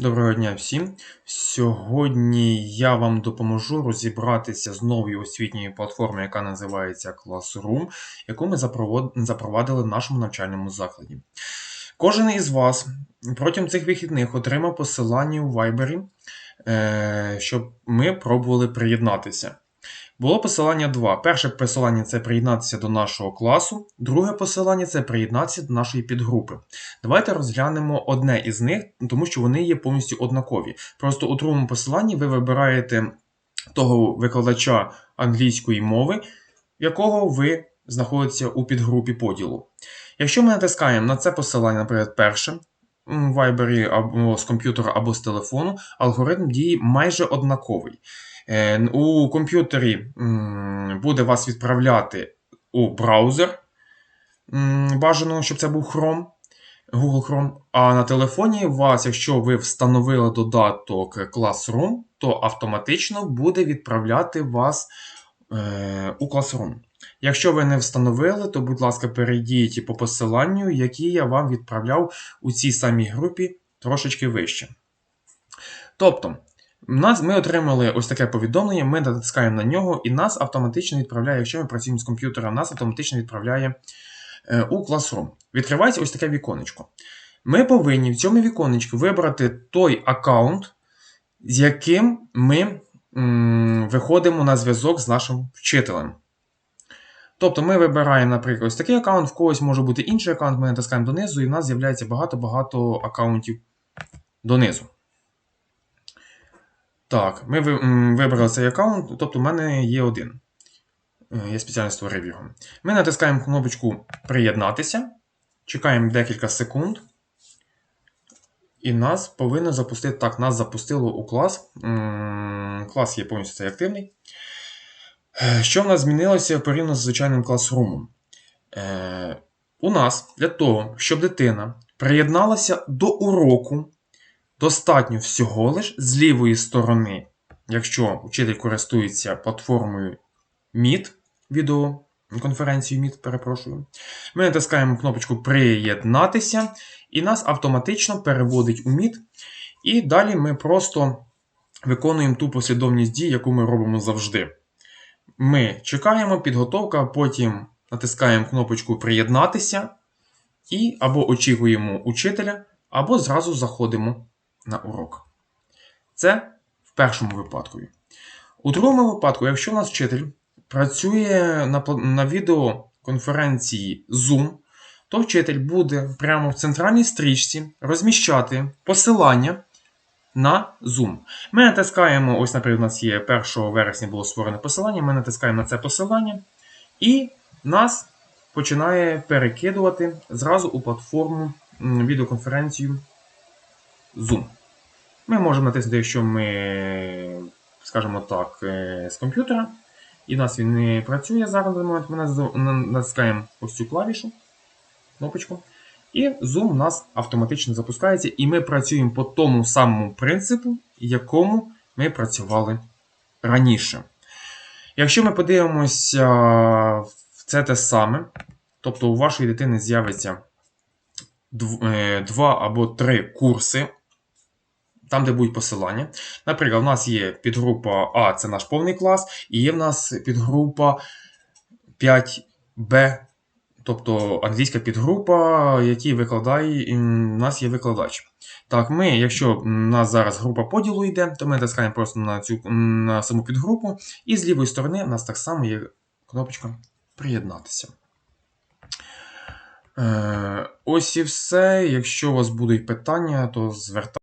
Доброго дня всім. Сьогодні я вам допоможу розібратися з новою освітньою платформою, яка називається Classroom, яку ми запровадили в нашому навчальному закладі. Кожен із вас протягом цих вихідних отримав посилання у Viber, е, щоб ми пробували приєднатися. Було посилання два. Перше посилання це приєднатися до нашого класу, друге посилання це приєднатися до нашої підгрупи. Давайте розглянемо одне із них, тому що вони є повністю однакові. Просто у другому посиланні ви вибираєте того викладача англійської мови, якого ви знаходитеся у підгрупі поділу. Якщо ми натискаємо на це посилання, наприклад, перше, Viber або з комп'ютера, або з телефону, алгоритм дії майже однаковий. Е, У комп'ютері буде вас відправляти у браузер. Бажано, щоб це був Chrome. Google Chrome. А на телефоні вас, якщо ви встановили додаток Classroom, то автоматично буде відправляти вас е, у Classroom. Якщо ви не встановили, то, будь ласка, перейдіть по посиланню, яке я вам відправляв у цій самій групі трошечки вище. Тобто, нас, ми отримали ось таке повідомлення, ми натискаємо на нього, і нас автоматично відправляє, якщо ми працюємо з комп'ютером, нас автоматично відправляє е, у Classroom. Відкривається ось таке віконечко. Ми повинні в цьому віконечку вибрати той аккаунт, з яким ми м, виходимо на зв'язок з нашим вчителем. Тобто ми вибираємо, наприклад, ось такий аккаунт, в когось може бути інший аккаунт, ми натискаємо донизу, і в нас з'являється багато-багато аккаунтів донизу. Так, ми вибрали цей аккаунт, тобто в мене є один. Е, Я спеціально створив його. Ми натискаємо кнопочку Приєднатися, чекаємо декілька секунд. І нас повинно запустити. Так, нас запустило у клас. Клас є повністю цей активний. Е, Що в нас змінилося порівняно з звичайним класрумом? Е, У нас для того, щоб дитина приєдналася до уроку, достатньо всього лиш з лівої сторони, якщо вчитель користується платформою Meet, відеоконференцію Meet, перепрошую, ми натискаємо кнопочку Приєднатися, і нас автоматично переводить у Meet. І далі ми просто виконуємо ту послідовність дій, яку ми робимо завжди. Ми чекаємо, підготовка, потім натискаємо кнопочку Приєднатися і або очікуємо учителя, або зразу заходимо на урок. Це в першому випадку. У другому випадку, якщо у нас вчитель працює на, на відеоконференції Zoom, то вчитель буде прямо в центральній стрічці розміщати посилання на Zoom. Ми натискаємо, ось, наприклад, у нас є 1 вересня було створене посилання, ми натискаємо на це посилання, і нас починає перекидувати зразу у платформу відеоконференцію Zoom. Ми можемо натиснути, якщо ми, скажімо так, е, з комп'ютера, і в нас він не працює зараз на момент. Ми натискаємо ось цю клавішу, кнопочку, і Zoom у нас автоматично запускається, і ми працюємо по тому самому принципу, якому ми працювали раніше. Якщо ми подивимося в це те саме, тобто у вашої дитини з'явиться е, два або три курси, там, де будуть посилання. Наприклад, у нас є підгрупа А, це наш повний клас, і є в нас підгрупа 5Б, тобто англійська підгрупа, який викладає, в нас є викладач. Так, ми, якщо в нас зараз група поділу йде, то ми натискаємо просто на цю на саму підгрупу, і з лівої сторони у нас так само є кнопочка Приєднатися. Е, ось і все. Якщо у вас будуть питання, то звертайтеся.